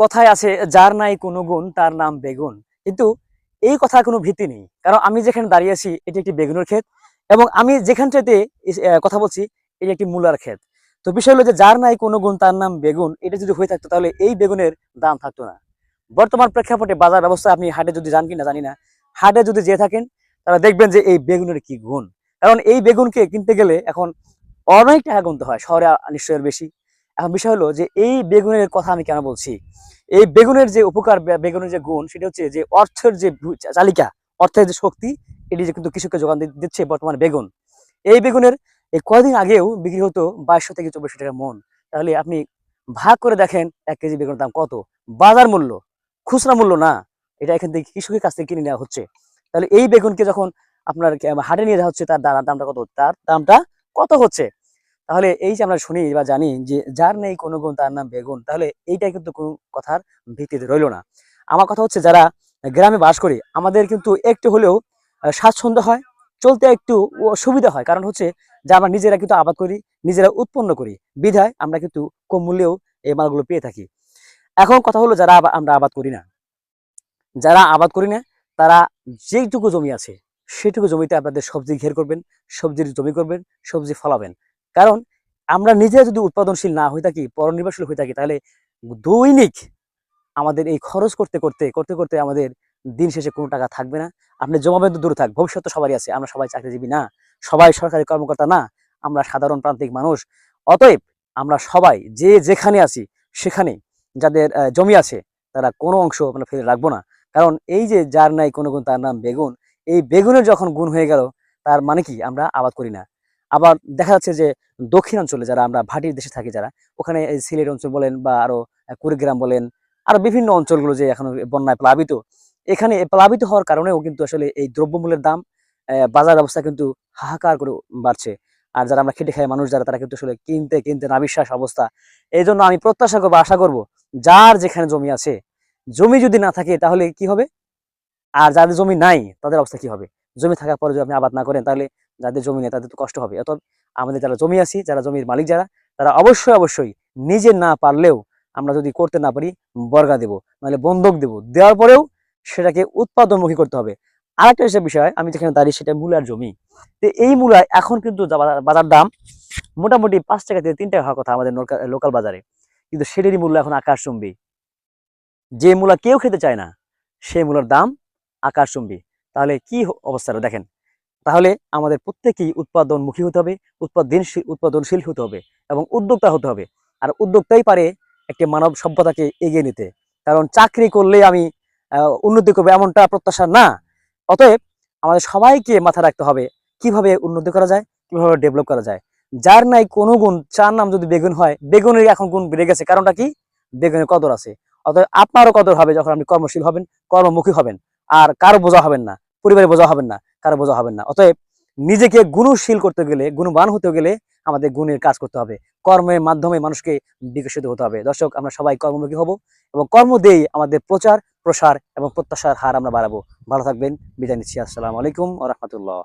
কথায় আছে, যার নাই কোনো গুণ, তার নাম বেগুন। কিন্তু এই কথার কোনো ভিত্তি নেই। কারণ আমি যেখানে দাঁড়িয়ে আছি, এটি একটি বেগুনের ক্ষেত এবং আমি যেখানটাতে কথা বলছি, এটি একটি মূলার ক্ষেত। তো বিষয় হলো যে, যার নাই কোনো গুণ, তার নাম বেগুন। এটা যদি হয়ে থাকতো, তাহলে এই বেগুনের দাম থাকতো না। বর্তমান প্রেক্ষাপটে বাজার ব্যবস্থা, আপনি হাটে যদি যান কিনা জানি না। হাটে যদি যেয়ে থাকেন, তাহলে দেখবেন যে, এই বেগুনের কি গুণ। কারণ এই বেগুনকে কিনতে গেলে এখন অনেক টাকা গুনতে হয়, শহরে নিশ্চয়ের বেশি। এখন বিষয় হলো যে এই বেগুনের কথা আমি কেন বলছি? এই বেগুনের যে উপকার বেগুনের যে গুণ, সেটা হচ্ছে যে অর্থের যে চালিকা, অর্থের যে শক্তি, এটি যে কিন্তু কৃষককে যোগান দিচ্ছে বর্তমানে বেগুন। এই বেগুনের এই কয়দিন আগেও বিক্রি হতো বাইশশো থেকে চব্বিশশো টাকা মন। তাহলে আপনি ভাগ করে দেখেন এক কেজি বেগুনের দাম কত। বাজার মূল্য, খুচরা মূল্য না, এটা এখান থেকে কৃষকের কাছ থেকে কিনে নেওয়া হচ্ছে। তাহলে এই বেগুনকে যখন আপনার হাটে নিয়ে যাওয়া হচ্ছে, তার দামটা কত? তার দামটা কত হচ্ছে? তাহলে এই যে আমরা শুনি বা জানি যে যার নেই কোনো গুণ তার নাম বেগুন, তাহলে এইটাই কিন্তু কোনো কথার ভিত্তিতে রইল না। আমার কথা হচ্ছে যারা গ্রামে বাস করি, আমাদের কিন্তু একটু হলেও স্বাচ্ছন্দ্য হয়, চলতে একটু সুবিধা হয়। কারণ হচ্ছে যে আমরা নিজেরা কিন্তু আবাদ করি, নিজেরা উৎপন্ন করি। বিধায় আমরা কিন্তু কম মূল্যেও এই মালগুলো পেয়ে থাকি। এখন কথা হলো যারা আমরা আবাদ করি না। যারা আবাদ করি না, তারা যেইটুকু জমি আছে, সেটুকু জমিতে আপনাদের সবজি ঘের করবেন, সবজির জমি করবেন, সবজি ফলাবেন। কারণ আমরা নিজে যদি উৎপাদনশীল না হয়ে থাকি, পরনির্ভরশীল হয়ে থাকি, তাহলে দৈনিক আমাদের এই খরচ করতে করতে করতে করতে আমাদের দিন শেষে কোনো টাকা থাকবে না। আপনি জমাবেন তো দূরে থাক, ভবিষ্যৎ তো সবারই আছে, আমরা সবাই চাকরিজীবী না, সবাই সরকারি কর্মকর্তা না, আমরা সাধারণ প্রান্তিক মানুষ। অতএব আমরা সবাই যে যেখানে আছি, সেখানে যাদের জমি আছে, তারা কোনো অংশ আমরা ফেলে রাখব না। কারণ এই যে যার নাই কোনো গুণ তার নাম বেগুন, এই বেগুনের যখন গুণ হয়ে গেল, তার মানে কি? আমরা আবাদ করি না। আবার দেখা যাচ্ছে যে দক্ষিণাঞ্চলে যারা আমরা ভাটির দেশে থাকি যারা, ওখানে সিলেট অঞ্চল বলেন বা আরও কুড়িগ্রাম বলেন, আরও বিভিন্ন অঞ্চলগুলো যে এখন বন্যায় প্লাবিত, এখানে প্লাবিত হওয়ার কারণেও কিন্তু আসলে এই দ্রব্যমূল্যের দাম বাজার অবস্থা কিন্তু হাহাকার করে বাড়ছে। আর যারা আমরা খেটে খাই মানুষ যারা, তারা কিন্তু আসলে কিনতে কিনতে না বিশ্বাস অবস্থা। এই জন্য আমি প্রত্যাশা করব, আশা করব যার যেখানে জমি আছে, জমি যদি না থাকে তাহলে কি হবে? আর যাদের জমি নাই, তাদের অবস্থা কি হবে? জমি থাকার পরে যদি আপনি আবাদ না করেন, তাহলে যাদের জমি নেই, তাদের তো কষ্ট হবে। অত আমাদের যারা জমি আছি, যারা জমির মালিক যারা, তারা অবশ্যই অবশ্যই নিজে না পারলেও আমরা যদি করতে না পারি, বর্গা দেব, নাহলে বন্ধক দেব। দেওয়ার পরেও সেটাকে উৎপাদনমুখী করতে হবে। আরেকটা হিসেবে বিষয়, আমি যেখানে দাঁড়িয়ে, সেটা মূলার জমি। তো এই মূলায় এখন কিন্তু বাজার- দাম মোটামুটি পাঁচ টাকা থেকে তিন টাকা হওয়ার কথা আমাদের লোকাল বাজারে। কিন্তু সেটারই মূল্য এখন আকাশচুম্বী। যে মূলা কেউ খেতে চায় না, সেই মূলার দাম আকাশচুম্বী। তাহলে কি অবস্থাটা? দেখেন তাহলে আমাদের প্রত্যেকেই উৎপাদনমুখী হতে হবে, উৎপাদনশীল উৎপাদনশীল হতে হবে এবং উদ্যোক্তা হতে হবে। আর উদ্যোক্তাই পারে একটি মানব সভ্যতাকে এগিয়ে নিতে। কারণ চাকরি করলে আমি উন্নতি করব এমনটা প্রত্যাশা না। অতএব আমাদের সবাইকে মাথা রাখতে হবে কীভাবে উন্নতি করা যায়, কীভাবে ডেভেলপ করা যায়। যার নাই কোনো গুণ চার নাম যদি বেগুন হয় বেগুনের এখন গুণ বেড়ে গেছে। কারণটা কি? বেগুনের কদর আছে। অতএব আপনারও কদর হবে যখন আপনি কর্মশীল হবেন, কর্মমুখী হবেন। আর কারও বোঝা হবেন না পরিবারে বোঝা হবেন না। কারও বোঝা হবেন না। অতএব নিজেকে গুণশীল করতে গেলে, গুণবান হতে গেলে আমাদের গুণের কাজ করতে হবে। কর্মের মাধ্যমে মানুষকে বিকশিত হতে হবে। দর্শক, আমরা সবাই কর্মমুখী হব এবং কর্ম দিয়েই আমাদের প্রচার, প্রসার এবং প্রত্যাশার হার আমরা বাড়াবো। ভালো থাকবেন। বিদায় নিচ্ছি। আসসালামু আলাইকুম ও রহমতুল্লাহ।